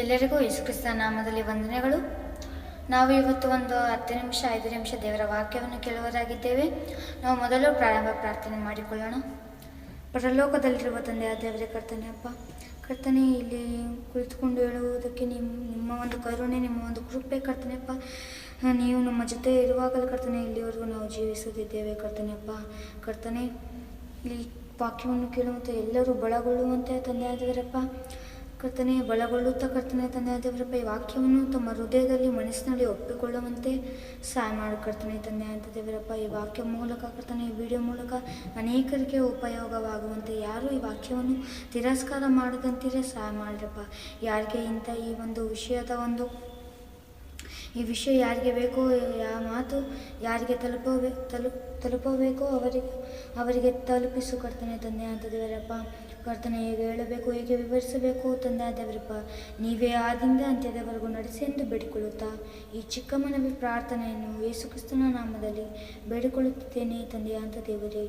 ಎಲ್ಲರಿಗೂ ಯೇಸುಕ್ರಿಸ್ತ ನಾಮದಲ್ಲಿ ವಂದನೆಗಳು. ನಾವು ಇವತ್ತು ಒಂದು ಹತ್ತು ನಿಮಿಷ, ಐದು ನಿಮಿಷ ದೇವರ ವಾಕ್ಯವನ್ನು ಕೇಳುವರಾಗಿದ್ದೇವೆ. ನಾವು ಮೊದಲು ಪ್ರಾರಂಭ ಪ್ರಾರ್ಥನೆ ಮಾಡಿಕೊಳ್ಳೋಣ. ಪರಲೋಕದಲ್ಲಿರುವ ತಂದೆಯ ದೇವರೇ ಕರ್ತನೆ ಅಪ್ಪ, ಕರ್ತನೆ, ಇಲ್ಲಿ ಕುಳಿತುಕೊಂಡು ಹೇಳುವುದಕ್ಕೆ ನಿಮ್ಮ ನಿಮ್ಮ ಒಂದು ಕರುಣೆ, ನಿಮ್ಮ ಒಂದು ಕೃಪೆ ಕರ್ತನೆ ಅಪ್ಪ. ನೀವು ನಮ್ಮ ಜೊತೆ ಇರುವಾಗಲೂ ಕರ್ತನೆ, ಇಲ್ಲಿವರೆಗೂ ನಾವು ಜೀವಿಸುತ್ತಿದ್ದೇವೆ ಕರ್ತನೆ ಅಪ್ಪ. ಕರ್ತನೆ ಇಲ್ಲಿ ವಾಕ್ಯವನ್ನು ಕೇಳುವಂತೆ ಎಲ್ಲರೂ ಬಳಗೊಳ್ಳುವಂತೆ ತಂದೆ ಕರ್ತನೆ ಬಲಗೊಳ್ಳುತ್ತಾ ಕರ್ತನೆ ತಂದೆ ದೇವರಪ್ಪ, ಈ ವಾಕ್ಯವನ್ನು ತಮ್ಮ ಹೃದಯದಲ್ಲಿ, ಮನಸ್ಸಿನಲ್ಲಿ ಒಪ್ಪಿಕೊಳ್ಳುವಂತೆ ಸಹಾಯ ಮಾಡು ಕರ್ತನೆ ತಂದೆ ಅಂತ ದೇವರಪ್ಪ. ಈ ವಾಕ್ಯ ಮೂಲಕ ಕರ್ತನೆ, ಈ ವಿಡಿಯೋ ಮೂಲಕ ಅನೇಕರಿಗೆ ಉಪಯೋಗವಾಗುವಂತೆ ಯಾರು ಈ ವಾಕ್ಯವನ್ನು ತಿರಸ್ಕಾರ ಮಾಡದಂತಿರೇ ಸಹಾಯ ಮಾಡಿರಪ್ಪ. ಯಾರಿಗೆ ಇಂಥ ಈ ಒಂದು ವಿಷಯದ ಒಂದು, ಈ ವಿಷಯ ಯಾರಿಗೆ ಬೇಕೋ ಯಾವ ಮಾತು ಯಾರಿಗೆ ತಲುಪಬೇಕು ತಲುಪ್ ತಲುಪಬೇಕೋ, ಅವರಿಗೆ ಅವರಿಗೆ ತಲುಪಿಸು ಕರ್ತನೆ ತಂದೆ ಅಂತ ದೇವರಪ್ಪ. ಕರ್ತನೆ, ಹೇಗೆ ಹೇಳಬೇಕು, ಹೇಗೆ ವಿವರಿಸಬೇಕು, ತಂದೆ ದೇವರಪ್ಪ, ನೀವೇ ಆದಿಂದ ಅಂತ್ಯದವರೆಗೂ ನಡೆಸಿ ಎಂದು ಬೇಡಿಕೊಳ್ಳುತ್ತಾ, ಈ ಚಿಕ್ಕ ಮನವಿ ಪ್ರಾರ್ಥನೆಯನ್ನು ಯೇಸುಕ್ರಿಸ್ತನ ನಾಮದಲ್ಲಿ ಬೇಡಿಕೊಳ್ಳುತ್ತಿದ್ದೇನೆ, ತಂದೆಯ ಅಂತ ದೇವರೇ.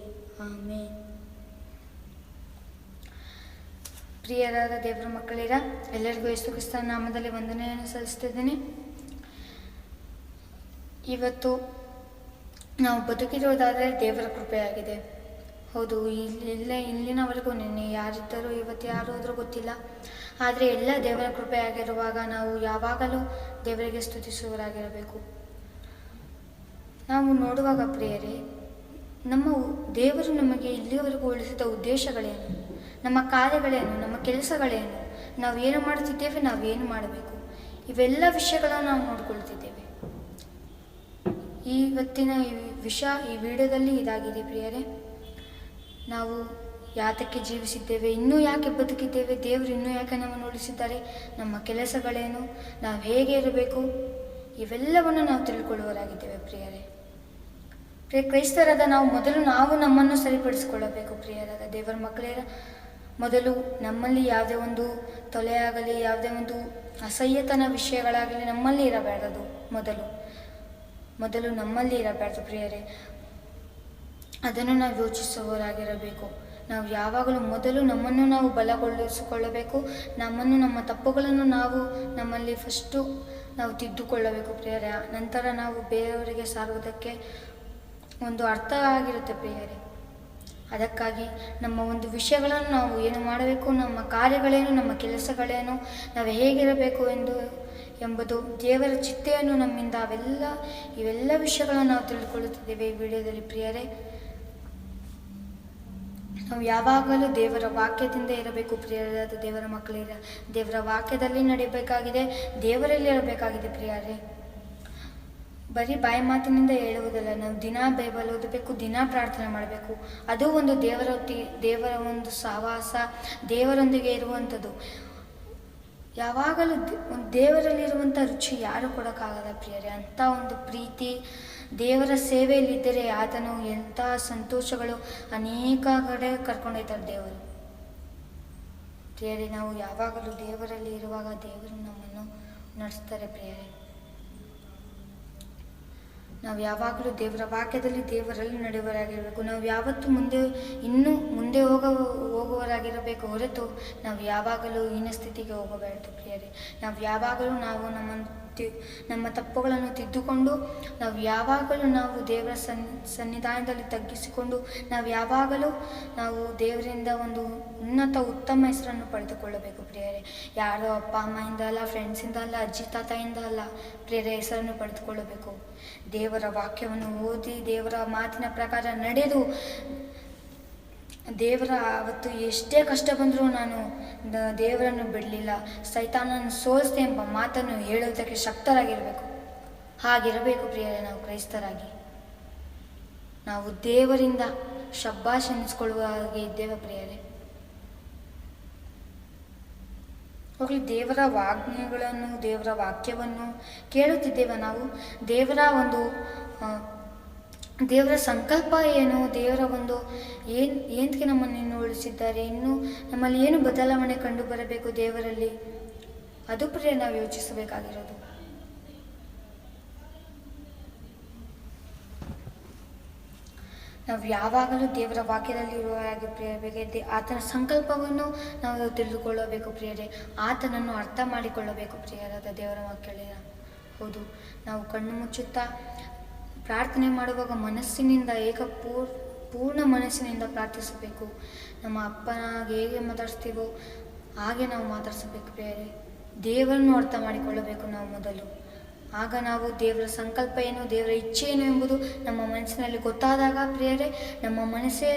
ಆಮೇ ಪ್ರಿಯರಾದ ದೇವರ ಮಕ್ಕಳಿರ, ಎಲ್ಲರಿಗೂ ಯೇಸುಕ್ರಿಸ್ತನ ನಾಮದಲ್ಲಿ ವಂದನೆಯನ್ನು ಸಲ್ಲಿಸ್ತಿದ್ದೇನೆ ಇವತ್ತು ನಾವು ಬದುಕಿರುವುದಾದರೆ ದೇವರ ಕೃಪೆಯಾಗಿದೆ. ಹೌದು, ಇಲ್ಲಿ, ಇಲ್ಲೇ, ಇಲ್ಲಿನವರೆಗೂ ನಿನ್ನೆ ಯಾರಿದ್ದರೂ, ಇವತ್ತು ಯಾರು ಆದರೂ ಗೊತ್ತಿಲ್ಲ. ಆದರೆ ಎಲ್ಲ ದೇವರ ಕೃಪೆಯಾಗಿರುವಾಗ ನಾವು ಯಾವಾಗಲೂ ದೇವರಿಗೆ ಸ್ತುತಿಸುವರಾಗಿರಬೇಕು ನಾವು ನೋಡುವಾಗ ಪ್ರಿಯರೇ, ನಮ್ಮ ದೇವರು ನಮಗೆ ಇಲ್ಲಿಯವರೆಗೂ ಉಳಿಸಿದ ಉದ್ದೇಶಗಳೇನು? ನಮ್ಮ ಕಾರ್ಯಗಳೇನು? ನಮ್ಮ ಕೆಲಸಗಳೇನು? ನಾವು ಏನು ಮಾಡುತ್ತಿದ್ದೇವೆ? ನಾವೇನು ಮಾಡಬೇಕು? ಇವೆಲ್ಲ ವಿಷಯಗಳನ್ನು ನಾವು ನೋಡಿಕೊಳ್ತಿದ್ದೇವೆ. ಇವತ್ತಿನ ಈ ವಿಷಯ ಈ ವಿಡಿಯೋದಲ್ಲಿ ಇದಾಗಿದೆ ಪ್ರಿಯರೇ. ನಾವು ಯಾತಕ್ಕೆ ಜೀವಿಸಿದ್ದೇವೆ, ಇನ್ನೂ ಯಾಕೆ ಬದುಕಿದ್ದೇವೆ, ದೇವರು ಇನ್ನೂ ಯಾಕೆ ನಮ್ಮನ್ನು ಉಳಿಸಿದ್ದಾರೆ, ನಮ್ಮ ಕೆಲಸಗಳೇನು, ನಾವು ಹೇಗೆ ಇರಬೇಕು, ಇವೆಲ್ಲವನ್ನು ನಾವು ತಿಳ್ಕೊಳ್ಳುವರಾಗಿದ್ದೇವೆ ಪ್ರಿಯರೇ. ಪ್ರಿಯ, ಕ್ರೈಸ್ತರಾದ ನಾವು ಮೊದಲು ನಾವು ನಮ್ಮನ್ನು ಸರಿಪಡಿಸಿಕೊಳ್ಳಬೇಕು ಪ್ರಿಯರಾದ ದೇವರ ಮಕ್ಕಳೇ ಮೊದಲು ನಮ್ಮಲ್ಲಿ ಯಾವುದೇ ಒಂದು ತೊಲೆಯಾಗಲಿ, ಯಾವುದೇ ಒಂದು ಅಸಹ್ಯತನ ವಿಷಯಗಳಾಗಲಿ ನಮ್ಮಲ್ಲಿ ಇರಬಾರದು ಮೊದಲು. ಮೊದಲು ನಮ್ಮಲ್ಲಿ ಇರಬಾರ್ದು ಪ್ರಿಯರೇ. ಅದನ್ನು ನಾವು ಯೋಚಿಸುವವರಾಗಿರಬೇಕು. ನಾವು ಯಾವಾಗಲೂ ಮೊದಲು ನಮ್ಮನ್ನು ನಾವು ಬಲಗೊಳಿಸಿಕೊಳ್ಳಬೇಕು. ನಮ್ಮನ್ನು, ನಮ್ಮ ತಪ್ಪುಗಳನ್ನು ನಾವು ನಮ್ಮಲ್ಲಿ ಫಸ್ಟು ನಾವು ತಿದ್ದುಕೊಳ್ಳಬೇಕು ಪ್ರಿಯರೇ. ನಂತರ ನಾವು ಬೇರೆಯವರಿಗೆ ಸಾರುವುದಕ್ಕೆ ಒಂದು ಅರ್ಥ ಆಗಿರುತ್ತೆ ಪ್ರಿಯರೇ. ಅದಕ್ಕಾಗಿ ನಮ್ಮ ಒಂದು ವಿಷಯಗಳನ್ನು ನಾವು ಏನು ಮಾಡಬೇಕು, ನಮ್ಮ ಕಾರ್ಯಗಳೇನು, ನಮ್ಮ ಕೆಲಸಗಳೇನು, ನಾವು ಹೇಗಿರಬೇಕು ಎಂದು ಎಂಬುದು ದೇವರ ಚಿತ್ತೆಯನ್ನು ನಮ್ಮಿಂದ ಅವೆಲ್ಲ, ಇವೆಲ್ಲ ವಿಷಯಗಳನ್ನು ನಾವು ತಿಳಿದುಕೊಳ್ಳುತ್ತಿದ್ದೇವೆ ಈ ವಿಡಿಯೋದಲ್ಲಿ ಪ್ರಿಯರೇ. ನಾವು ಯಾವಾಗಲೂ ದೇವರ ವಾಕ್ಯದಿಂದ ಇರಬೇಕು, ಪ್ರಿಯರಾದ ದೇವರ ಮಕ್ಕಳಿರ ದೇವರ ವಾಕ್ಯದಲ್ಲಿ ನಡೆಯಬೇಕಾಗಿದೆ ದೇವರಲ್ಲಿ ಇರಬೇಕಾಗಿದೆ ಪ್ರಿಯರೇ. ಬರೀ ಬಾಯಿ ಮಾತಿನಿಂದ ಹೇಳುವುದಲ್ಲ, ನಾವು ದಿನ ಬೈಬಲ್ ಓದಬೇಕು, ದಿನ ಪ್ರಾರ್ಥನೆ ಮಾಡಬೇಕು. ಅದು ಒಂದು ದೇವರ ದೇವರ ಒಂದು ಸಹವಾಸ ದೇವರೊಂದಿಗೆ ಇರುವಂಥದ್ದು. ಯಾವಾಗಲೂ ಒಂದು ದೇವರಲ್ಲಿರುವಂಥ ರುಚಿ ಯಾರು ಕೊಡೋಕ್ಕಾಗಲ್ಲ ಪ್ರಿಯರೇ. ಅಂಥ ಒಂದು ಪ್ರೀತಿ ದೇವರ ಸೇವೆಯಲ್ಲಿದ್ದರೆ ಆತನು ಎಂಥ ಸಂತೋಷಗಳು ಅನೇಕ ಕಡೆ ಕರ್ಕೊಂಡೊಯ್ತಾರೆ ದೇವರು. ಪ್ರಿಯರೇ, ನಾವು ಯಾವಾಗಲೂ ದೇವರಲ್ಲಿ ಇರುವಾಗ ದೇವರು ನಮ್ಮನ್ನು ನಡೆಸ್ತಾರೆ ಪ್ರಿಯರೇ. ನಾವು ಯಾವಾಗಲೂ ದೇವರ ವಾಕ್ಯದಲ್ಲಿ ದೇವರಲ್ಲಿ ನಡೆಯುವರಾಗಿರಬೇಕು ನಾವು ಯಾವತ್ತೂ ಮುಂದೆ, ಇನ್ನೂ ಮುಂದೆ ಹೋಗ ಹೋಗುವರಾಗಿರಬೇಕು ಹೊರತು ನಾವು ಯಾವಾಗಲೂ ಹೀನ ಸ್ಥಿತಿಗೆ ಹೋಗಬಾರದು ಪ್ರಿಯರೇ. ನಾವು ಯಾವಾಗಲೂ ನಾವು ನಮ್ಮ ನಮ್ಮ ತಪ್ಪುಗಳನ್ನು ತಿದ್ದುಕೊಂಡು ನಾವು ಯಾವಾಗಲೂ ನಾವು ದೇವರ ಸನ್, ಸನ್ನಿಧಾನದಲ್ಲಿ ತಗ್ಗಿಸಿಕೊಂಡು ನಾವು ಯಾವಾಗಲೂ ನಾವು ದೇವರಿಂದ ಒಂದು ಉನ್ನತ, ಉತ್ತಮ ಹೆಸರನ್ನು ಪಡೆದುಕೊಳ್ಳಬೇಕು ಪ್ರಿಯರೇ. ಯಾರೋ ಅಪ್ಪ ಅಮ್ಮಯಿಂದ ಅಲ್ಲ, ಫ್ರೆಂಡ್ಸಿಂದ ಅಲ್ಲ, ಅಜ್ಜಿ, ತಾತಾಯಿಂದ ಅಲ್ಲ, ಪ್ರಿಯರ, ಹೆಸರನ್ನು ಪಡೆದುಕೊಳ್ಳಬೇಕು. ದೇವರ ವಾಕ್ಯವನ್ನು ಓದಿ ದೇವರ ಮಾತಿನ ಪ್ರಕಾರ ನಡೆದು ದೇವರ ಅವತ್ತು ಎಷ್ಟೇ ಕಷ್ಟ ಬಂದರೂ ನಾನು ದೇವರನ್ನು ಬಿಡಲಿಲ್ಲ. ಸೈತಾನನ್ನು ಸೋಲಿಸಿದೆ ಎಂಬ ಮಾತನ್ನು ಹೇಳುವುದಕ್ಕೆ ಶಕ್ತರಾಗಿರಬೇಕು. ಹಾಗಿರಬೇಕು ಪ್ರಿಯರೇ, ನಾವು ಕ್ರೈಸ್ತರಾಗಿ. ನಾವು ದೇವರಿಂದ ಶಬ್ಬಾಷ್ ಎನಿಸ್ಕೊಳ್ಳುವ ಹಾಗೆ ಇದ್ದೇವೆ ಪ್ರಿಯರೇ. ಹೋಗಲಿ, ದೇವರ ವಾಜ್ಞೆಗಳನ್ನು ದೇವರ ವಾಕ್ಯವನ್ನು ಕೇಳುತ್ತಿದ್ದೇವೆ ನಾವು. ದೇವರ ಒಂದು ದೇವರ ಸಂಕಲ್ಪ ಏನು? ದೇವರ ಒಂದು ಏನು ಏನಕ್ಕೆ ನಮ್ಮನ್ನು ಇನ್ನು ಉಳಿಸಿದ್ದಾರೆ? ಇನ್ನು ನಮ್ಮಲ್ಲಿ ಏನು ಬದಲಾವಣೆ ಕಂಡು ಬರಬೇಕು ದೇವರಲ್ಲಿ? ಅದು ಪ್ರೇ ನಾವು ಯೋಚಿಸಬೇಕಾಗಿರೋದು. ನಾವು ಯಾವಾಗಲೂ ದೇವರ ವಾಕ್ಯದಲ್ಲಿ ಇರುವಾಗಿ ಪ್ರಿಯರಿಗೆ ಆತನ ಸಂಕಲ್ಪವನ್ನು ನಾವು ತಿಳಿದುಕೊಳ್ಳಬೇಕು ಪ್ರಿಯರೇ. ಆತನನ್ನು ಅರ್ಥ ಮಾಡಿಕೊಳ್ಳಬೇಕು ಪ್ರಿಯರಾದ ದೇವರ ಮಕ್ಕಳಿಗೆ ಹೌದು, ನಾವು ಕಣ್ಣು ಮುಚ್ಚುತ್ತಾ ಪ್ರಾರ್ಥನೆ ಮಾಡುವಾಗ ಮನಸ್ಸಿನಿಂದ ಏಕ ಪೂರ್, ಪೂರ್ಣ ಮನಸ್ಸಿನಿಂದ ಪ್ರಾರ್ಥಿಸಬೇಕು. ನಮ್ಮ ಅಪ್ಪನಾಗ ಹೇಗೆ ಮಾತಾಡಿಸ್ತೀವೋ ಹಾಗೆ ನಾವು ಮಾತಾಡಿಸಬೇಕು ಪ್ರಿಯರೇ. ದೇವರನ್ನು ಅರ್ಥ ಮಾಡಿಕೊಳ್ಳಬೇಕು ನಾವು ಮೊದಲು. ಆಗ ನಾವು ದೇವರ ಸಂಕಲ್ಪ ಏನು, ದೇವರ ಇಚ್ಛೆ ಏನು ಎಂಬುದು ನಮ್ಮ ಮನಸ್ಸಿನಲ್ಲಿ ಗೊತ್ತಾದಾಗ ಪ್ರಿಯರೇ, ನಮ್ಮ ಮನಸ್ಸೇ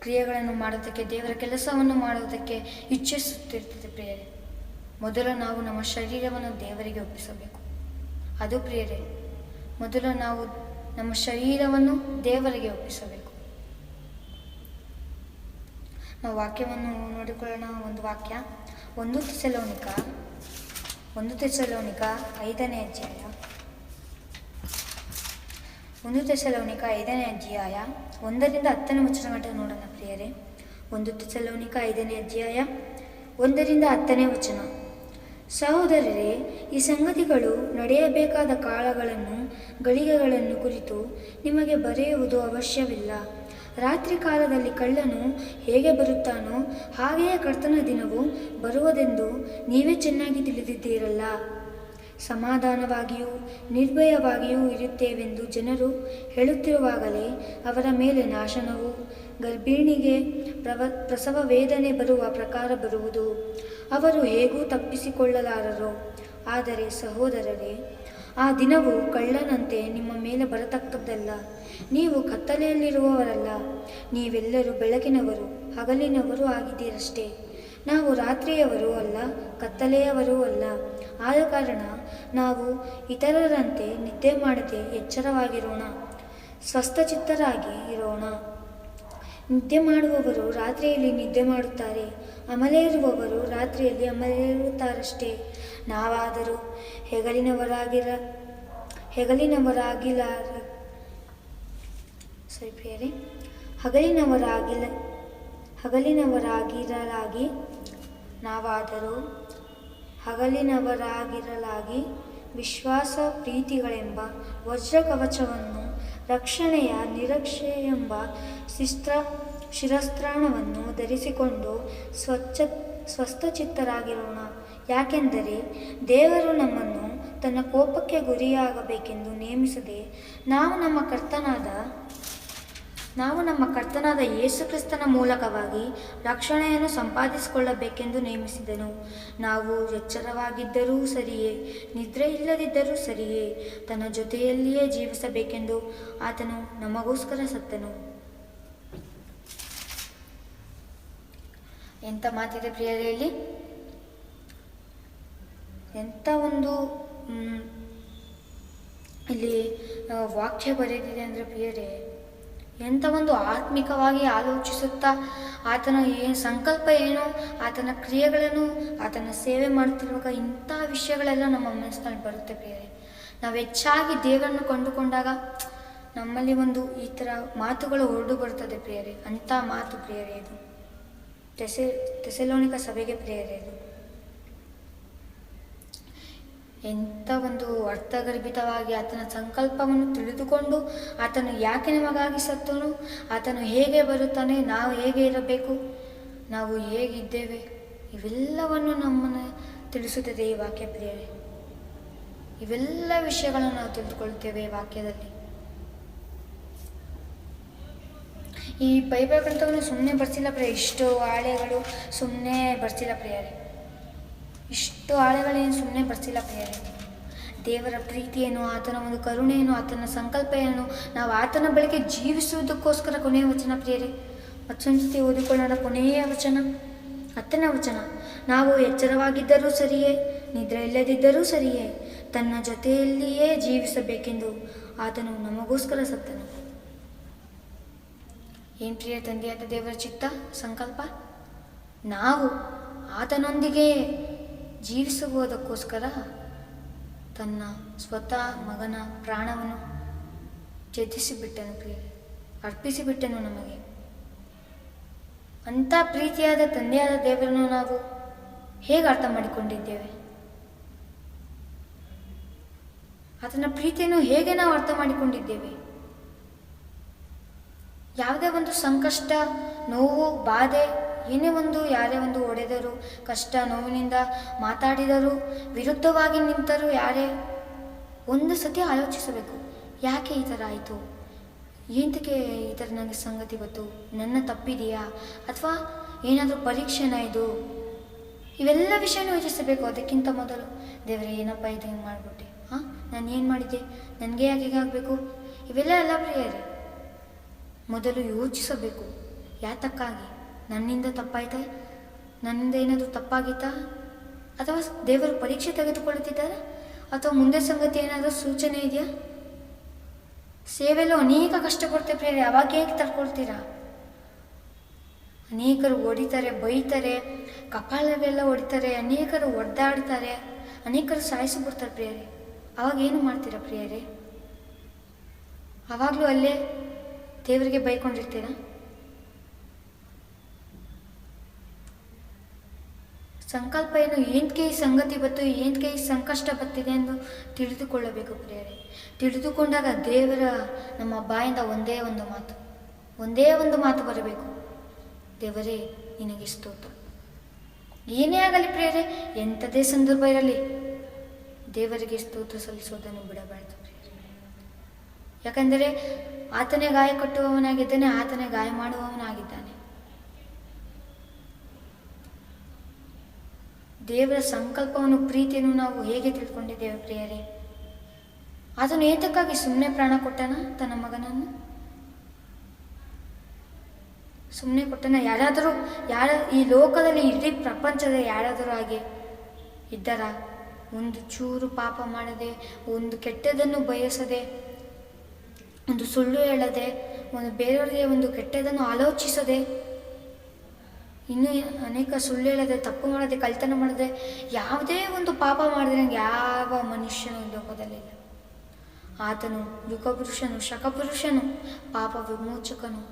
ಕ್ರಿಯೆಗಳನ್ನು ಮಾಡೋದಕ್ಕೆ, ದೇವರ ಕೆಲಸವನ್ನು ಮಾಡುವುದಕ್ಕೆ ಇಚ್ಛಿಸುತ್ತಿರ್ತದೆ ಪ್ರಿಯರೇ. ಮೊದಲು ನಾವು ನಮ್ಮ ಶರೀರವನ್ನು ದೇವರಿಗೆ ಒಪ್ಪಿಸಬೇಕು. ಅದು ಪ್ರಿಯರೇ. ಮೊದಲು ನಾವು ನಮ್ಮ ಶರೀರವನ್ನು ದೇವರಿಗೆ ಒಪ್ಪಿಸಬೇಕು. ನಾವು ವಾಕ್ಯವನ್ನು ನೋಡಿಕೊಳ್ಳೋಣ, ಒಂದು ವಾಕ್ಯ. ಒಂದು ತೆಸಲೋನಿಕ ಒಂದು ತೆಸಲೋನಿಕ ಐದನೇ ಅಧ್ಯಾಯ. ಒಂದು ತೆಸಲೋನಿಕ ಐದನೇ ಅಧ್ಯಾಯ, ಒಂದರಿಂದ ಹತ್ತನೇ ವಚನ ಮಟ್ಟ ನೋಡೋಣ ಪ್ರಿಯರೇ. ಒಂದು ತೆಸಲೋನಿಕ ಐದನೇ ಅಧ್ಯಾಯ, ಒಂದರಿಂದ ಹತ್ತನೇ ವಚನ. ಸಹೋದರರೇ, ಈ ಸಂಗತಿಗಳು ನಡೆಯಬೇಕಾದ ಕಾಲಗಳನ್ನು, ಗಳಿಗೆಗಳನ್ನು ಕುರಿತು ನಿಮಗೆ ಬರೆಯುವುದು ಅವಶ್ಯವಿಲ್ಲ. ರಾತ್ರಿ ಕಾಲದಲ್ಲಿ ಕಳ್ಳನು ಹೇಗೆ ಬರುತ್ತಾನೋ, ಹಾಗೆಯೇ ಕರ್ತನ ದಿನವು ಬರುವುದೆಂದು ನೀವೇ ಚೆನ್ನಾಗಿ ತಿಳಿದಿದ್ದೀರಲ್ಲ. ಸಮಾಧಾನವಾಗಿಯೂ, ನಿರ್ಭಯವಾಗಿಯೂ ಇರುತ್ತೇವೆಂದು ಜನರು ಹೇಳುತ್ತಿರುವಾಗಲೇ ಅವರ ಮೇಲೆ ನಾಶನವು, ಗರ್ಭಿಣಿಗೆ ಪ್ರವ, ಪ್ರಸವ ವೇದನೆ ಬರುವ ಪ್ರಕಾರ ಬರುವುದು. ಅವರು ಹೇಗೂ ತಪ್ಪಿಸಿಕೊಳ್ಳಲಾರರು, ಆದರೆ ಸಹೋದರರೇ, ಆ ದಿನವು ಕಳ್ಳನಂತೆ ನಿಮ್ಮ ಮೇಲೆ ಬರತಕ್ಕದ್ದಲ್ಲ. ನೀವು ಕತ್ತಲೆಯಲ್ಲಿರುವವರಲ್ಲ, ನೀವೆಲ್ಲರೂ ಬೆಳಕಿನವರು, ಹಗಲಿನವರು ಆಗಿದ್ದೀರಷ್ಟೇ. ನಾವು ರಾತ್ರಿಯವರೂ ಅಲ್ಲ, ಕತ್ತಲೆಯವರೂ ಅಲ್ಲ. ಆದ ಕಾರಣ ನಾವು ಇತರರಂತೆ ನಿದ್ದೆ ಮಾಡದೆ ಎಚ್ಚರವಾಗಿರೋಣ, ಸ್ವಸ್ಥಚಿತ್ತರಾಗಿ ಇರೋಣ. ನಿದ್ದೆ ಮಾಡುವವರು ರಾತ್ರಿಯಲ್ಲಿ ನಿದ್ದೆ ಮಾಡುತ್ತಾರೆ. ಅಮಲೆ ಇರುವವರು ರಾತ್ರಿಯಲ್ಲಿ ಅಮಲೇರುತ್ತಾರಷ್ಟೇ. ನಾವಾದರೂ ಹೆಗಲಿನವರಾಗಿರ ಹೆಗಲಿನವರಾಗಿಲ್ಲ ಸರಿ ಹಗಲಿನವರಾಗಿಲ್ಲ ಹಗಲಿನವರಾಗಿರಲಾಗಿ, ನಾವಾದರೂ ಹಗಲಿನವರಾಗಿರಲಾಗಿ ವಿಶ್ವಾಸ ಪ್ರೀತಿಗಳೆಂಬ ವಜ್ರಕವಚವನ್ನು ರಕ್ಷಣೆಯ ನಿರಕ್ಷೆಯೆಂಬ ಶಿಸ್ತ್ರ ಶಿರಸ್ತ್ರಾಣವನ್ನು ಧರಿಸಿಕೊಂಡು ಸ್ವಚ್ಛ, ಸ್ವಸ್ಥಚಿತ್ತರಾಗಿರೋಣ. ಯಾಕೆಂದರೆ ದೇವರು ನಮ್ಮನ್ನು ತನ್ನ ಕೋಪಕ್ಕೆ ಗುರಿಯಾಗಬೇಕೆಂದು ನೇಮಿಸದೆ ನಾವು ನಮ್ಮ ಕರ್ತನಾದ, ನಾವು ನಮ್ಮ ಕರ್ತನಾದ ಯೇಸುಕ್ರಿಸ್ತನ ಮೂಲಕವಾಗಿ ರಕ್ಷಣೆಯನ್ನು ಸಂಪಾದಿಸಿಕೊಳ್ಳಬೇಕೆಂದು ನೇಮಿಸಿದನು. ನಾವು ಎಚ್ಚರವಾಗಿದ್ದರೂ ಸರಿಯೇ ನಿದ್ರೆ ಇಲ್ಲದಿದ್ದರೂ ಸರಿಯೇ, ತನ್ನ ಜೊತೆಯಲ್ಲಿಯೇ ಜೀವಿಸಬೇಕೆಂದು ಆತನು ನಮಗೋಸ್ಕರ ಸತ್ತನು. ಎಂಥ ಮಾತಿದೆ ಪ್ರಿಯರೆಯಲ್ಲಿ ಎಂಥ ಒಂದು ಇಲ್ಲಿ ವಾಕ್ಯ ಬರೆದಿದೆ ಅಂದರೆ ಪ್ರಿಯರೇ ಎಂಥ ಒಂದು ಆತ್ಮಿಕವಾಗಿ ಆಲೋಚಿಸುತ್ತಾ ಆತನ ಏನು ಸಂಕಲ್ಪ ಏನು, ಆತನ ಕ್ರಿಯೆಗಳನ್ನು, ಆತನ ಸೇವೆ ಮಾಡ್ತಿರುವಾಗ ಇಂಥ ವಿಷಯಗಳೆಲ್ಲ ನಮ್ಮ ಮನಸ್ಸಿನಲ್ಲಿ ಬರುತ್ತೆ ಪ್ರಿಯರೇ. ನಾವು ಹೆಚ್ಚಾಗಿ ದೇವರನ್ನು ಕಂಡುಕೊಂಡಾಗ ನಮ್ಮಲ್ಲಿ ಒಂದು ಈ ಥರ ಮಾತುಗಳು ಹೊರಡು ಬರ್ತದೆ ಪ್ರಿಯರೇ. ಅಂಥ ಮಾತು ಪ್ರಿಯರೇ ಇದು. ತೆಸೆ ತೆಸೆಲೋಣಿಕ ಸಭೆಗೆ ಪ್ರಿಯರೇ. ಇದು ಎಂಥ ಒಂದು ಅರ್ಥಗರ್ಭಿತವಾಗಿ ಆತನ ಸಂಕಲ್ಪವನ್ನು ತಿಳಿದುಕೊಂಡು ಆತನು ಯಾಕೆ ನಮಗಾಗಿ ಸತ್ತನು? ಆತನು ಹೇಗೆ ಬರುತ್ತಾನೆ? ನಾವು ಹೇಗೆ ಇರಬೇಕು? ನಾವು ಹೇಗಿದ್ದೇವೆ? ಇವೆಲ್ಲವನ್ನು ನಮ್ಮನ್ನು ತಿಳಿಸುತ್ತದೆ ಈ ವಾಕ್ಯ ಪ್ರಿಯರೇ. ಇವೆಲ್ಲ ವಿಷಯಗಳನ್ನು ನಾವು ತಿಳಿದುಕೊಳ್ತೇವೆ ವಾಕ್ಯದಲ್ಲಿ. ಈ ಬೈಬಲ್ ಗ್ರಂಥವನ್ನು ಸುಮ್ಮನೆ ಬರ್ಸಿಲ್ಲ ಪ್ರಿಯ. ಇಷ್ಟು ಹಾಳೆಗಳು ಸುಮ್ಮನೆ ಬರ್ಸಿಲ್ಲ ಪ್ರಿಯರೇ ಇಷ್ಟು ಆಳೆಗಳೇನು ಸುಮ್ಮನೆ ಬರ್ಸಿಲ್ಲ ಪ್ರಿಯರೇ ದೇವರ ಪ್ರೀತಿಯೇನು ಆತನ ಒಂದು ಕರುಣೆಯನ್ನು, ಆತನ ಸಂಕಲ್ಪ ಏನು ನಾವು ಆತನ ಬಳಿಗೆ ಜೀವಿಸುವುದಕ್ಕೋಸ್ಕರ ಕೊನೆಯ ವಚನ ಪ್ರಿಯರೇ ಮತ್ತೊಂದು ಜೊತೆ ಓದಿಕೊಳ್ಳೋಣ ಕೊನೆಯ ವಚನ. ಹತ್ತನೇ ವಚನ. ನಾವು ಎಚ್ಚರವಾಗಿದ್ದರೂ ಸರಿಯೇ ನಿದ್ರೆ ಇಲ್ಲದಿದ್ದರೂ ಸರಿಯೇ, ತನ್ನ ಜೊತೆಯಲ್ಲಿಯೇ ಜೀವಿಸಬೇಕೆಂದು ಆತನು ನಮಗೋಸ್ಕರ ಸತ್ತನು. ಏನು ಪ್ರಿಯ ತಂದೆಯಾದ ದೇವರ ಚಿತ್ತ, ಸಂಕಲ್ಪ? ನಾವು ಆತನೊಂದಿಗೆ ಜೀವಿಸುವುದಕ್ಕೋಸ್ಕರ ತನ್ನ ಸ್ವತಃ ಮಗನ ಪ್ರಾಣವನ್ನು ತ್ಯಜಿಸಿಬಿಟ್ಟನು ಪ್ರಿಯ, ಅರ್ಪಿಸಿಬಿಟ್ಟನು ನಮಗೆ. ಅಂಥ ಪ್ರೀತಿಯಾದ ತಂದೆಯಾದ ದೇವರನ್ನು ನಾವು ಹೇಗೆ ಅರ್ಥ ಮಾಡಿಕೊಂಡಿದ್ದೇವೆ? ಆತನ ಪ್ರೀತಿಯನ್ನು ಹೇಗೆ ನಾವು ಅರ್ಥ ಮಾಡಿಕೊಂಡಿದ್ದೇವೆ? ಯಾವುದೇ ಒಂದು ಸಂಕಷ್ಟ, ನೋವು, ಬಾಧೆ, ಏನೇ ಒಂದು ಯಾರೇ ಒಂದು ಒಡೆದರು ಕಷ್ಟ, ನೋವಿನಿಂದ ಮಾತಾಡಿದರು, ವಿರುದ್ಧವಾಗಿ ನಿಂತರು ಯಾರೇ ಒಂದು ಸತಿ ಆಲೋಚಿಸಬೇಕು, ಯಾಕೆ ಈ ಥರ ಆಯಿತು? ಏನಕ್ಕೆ ಈ ಥರ ನನಗೆ ಸಂಗತಿ ಗೊತ್ತು ನನ್ನ ತಪ್ಪಿದೆಯಾ? ಅಥವಾ ಏನಾದರೂ ಪರೀಕ್ಷೆನ ಇದು? ಇವೆಲ್ಲ ವಿಷಯನೂ ಯೋಚಿಸಬೇಕು ಅದಕ್ಕಿಂತ ಮೊದಲು. ದೇವರೇ, ಏನಪ್ಪ ಇದು ಹಿಂಗೆ ಮಾಡಿಬಿಟ್ಟೆ? ಹಾಂ? ನಾನು ಏನು ಮಾಡಿದ್ದೆ? ನನಗೆ ಯಾಕೆ ಆಗಬೇಕು ಇವೆಲ್ಲ ಎಲ್ಲ ಪ್ರಿಯರೇ. ಮೊದಲು ಯೋಚಿಸಬೇಕು. ಯಾತಕ್ಕಾಗಿ? ನನ್ನಿಂದ ತಪ್ಪಾಯ್ತಾ? ನನ್ನಿಂದ ಏನಾದರೂ ತಪ್ಪಾಗಿತ್ತಾ? ಅಥವಾ ದೇವರು ಪರೀಕ್ಷೆ ತೆಗೆದುಕೊಳ್ಳುತ್ತಿದ್ದಾರೆ? ಅಥವಾ ಮುಂದೆ ಸಂಗತಿ ಏನಾದರೂ ಸೂಚನೆ ಇದೆಯಾ? ಸೇವೆಯಲ್ಲೂ ಅನೇಕ ಕಷ್ಟ ಕೊಡ್ತೇವೆ ಪ್ರಿಯರೇ, ಅವಾಗ ಹೇಗೆ ತಡ್ಕೊಳ್ತೀರಾ? ಅನೇಕರು ಹೊಡಿತಾರೆ ಬೈತಾರೆ ಕಪಾಲವೆಲ್ಲ ಹೊಡಿತಾರೆ ಅನೇಕರು ಒದ್ದಾಡ್ತಾರೆ, ಅನೇಕರು ಸಾಯಿಸಿಬಿಡ್ತಾರೆ ಪ್ರಿಯರೇ. ಅವಾಗ ಏನು ಮಾಡ್ತೀರಾ ಪ್ರಿಯರೇ? ಅವಾಗಲೂ ಅಲ್ಲೇ ದೇವರಿಗೆ ಬೈಕೊಂಡಿರ್ತೀರಾ? ಸಂಕಲ್ಪ ಏನು ಏನಕ್ಕೆ ಈ ಸಂಗತಿ ಬತ್ತು ಏನಕ್ಕೆ ಈ ಸಂಕಷ್ಟ ಬತ್ತಿದೆ ಎಂದು ತಿಳಿದುಕೊಳ್ಳಬೇಕು ಪ್ರಿಯರೇ. ತಿಳಿದುಕೊಂಡಾಗ ದೇವರ ನಮ್ಮ ಬಾಯಿಂದ ಒಂದೇ ಒಂದು ಮಾತು, ಒಂದೇ ಒಂದು ಮಾತು ಬರಬೇಕು. ದೇವರೇ, ನಿನಗೆ ಸ್ತೋತ್ರ. ಏನೇ ಆಗಲಿ ಪ್ರಿಯರೇ ಎಂಥದೇ ಸಂದರ್ಭ ಇರಲಿ, ದೇವರಿಗೆ ಸ್ತೋತ್ರ ಸಲ್ಲಿಸೋದನ್ನು ಬಿಡಬಾರದು ಪ್ರಿಯರೇ. ಯಾಕಂದರೆ ಆತನೇ ಗಾಯ ಕಟ್ಟುವವನಾಗಿದ್ದಾನೆ, ಆತನೇ ಗಾಯ ಮಾಡುವವನಾಗಿದ್ದಾನೆ. ದೇವರ ಸಂಕಲ್ಪವನ್ನು, ಪ್ರೀತಿಯನ್ನು ನಾವು ಹೇಗೆ ತಿಳ್ಕೊಂಡಿದ್ದೇವೆ ಪ್ರಿಯರೇ? ಅದನ್ನು ಏತಕ್ಕಾಗಿ ಸುಮ್ಮನೆ ಪ್ರಾಣ ಕೊಟ್ಟನ, ತನ್ನ ಮಗನನ್ನು? ಸುಮ್ಮನೆ ಕೊಟ್ಟನ ಯಾರಾದರೂ, ಯಾರ, ಈ ಲೋಕದಲ್ಲಿ ಇಡೀ ಪ್ರಪಂಚದ ಯಾರಾದರೂ ಹಾಗೆ ಇದ್ದಾರಾ? ಒಂದು ಚೂರು ಪಾಪ ಮಾಡದೆ, ಒಂದು ಕೆಟ್ಟದನ್ನು ಬಯಸದೆ ಒಂದು ಸುಳ್ಳು ಹೇಳದೆ, ಒಂದು ಬೇರೆಯವರಿಗೆ ಒಂದು ಕೆಟ್ಟದನ್ನು ಆಲೋಚಿಸದೆ, ಇನ್ನೂ ಅನೇಕ ಸುಳ್ಳು ಹೇಳದೆ, ತಪ್ಪು ಮಾಡದೆ ಕಳ್ತನ ಮಾಡದೆ, ಯಾವುದೇ ಒಂದು ಪಾಪ ಮಾಡಿದ್ರೆ ನಂಗೆ ಯಾವ ಮನುಷ್ಯನು ಲೋಕದಲ್ಲಿಲ್ಲ ಆತನು ಯುಗಪುರುಷನು, ಶಕಪುರುಷನು, ಪಾಪ ವಿಮೋಚಕನು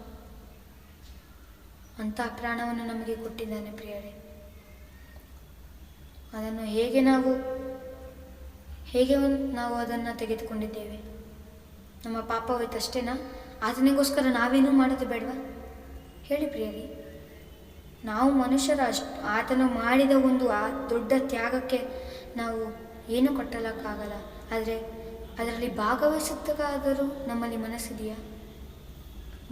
ಅಂತ ಪ್ರಾಣವನ್ನು ನಮಗೆ ಕೊಟ್ಟಿದ್ದಾನೆ ಪ್ರಿಯರೇ. ಅದನ್ನು ಹೇಗೆ ನಾವು ಹೇಗೆ ನಾವು ಅದನ್ನು ತೆಗೆದುಕೊಂಡಿದ್ದೇವೆ? ನಮ್ಮ ಪಾಪ ಹೋಯ್ತಷ್ಟೇನಾ ಆತನಿಗೋಸ್ಕರ ನಾವೇನೂ ಮಾಡೋದು ಬೇಡವಾ? ಹೇಳಿ ಪ್ರಿಯರಿ. ನಾವು ಮನುಷ್ಯರ ಅಷ್ಟು ಆತನು ಮಾಡಿದ ಒಂದು ಆ ದೊಡ್ಡ ತ್ಯಾಗಕ್ಕೆ ನಾವು ಏನು ಕಟ್ಟಲಕ್ಕಾಗಲ್ಲ. ಆದರೆ ಅದರಲ್ಲಿ ಭಾಗವಹಿಸುತ್ತಾದರೂ ನಮ್ಮಲ್ಲಿ ಮನಸ್ಸಿದೆಯಾ?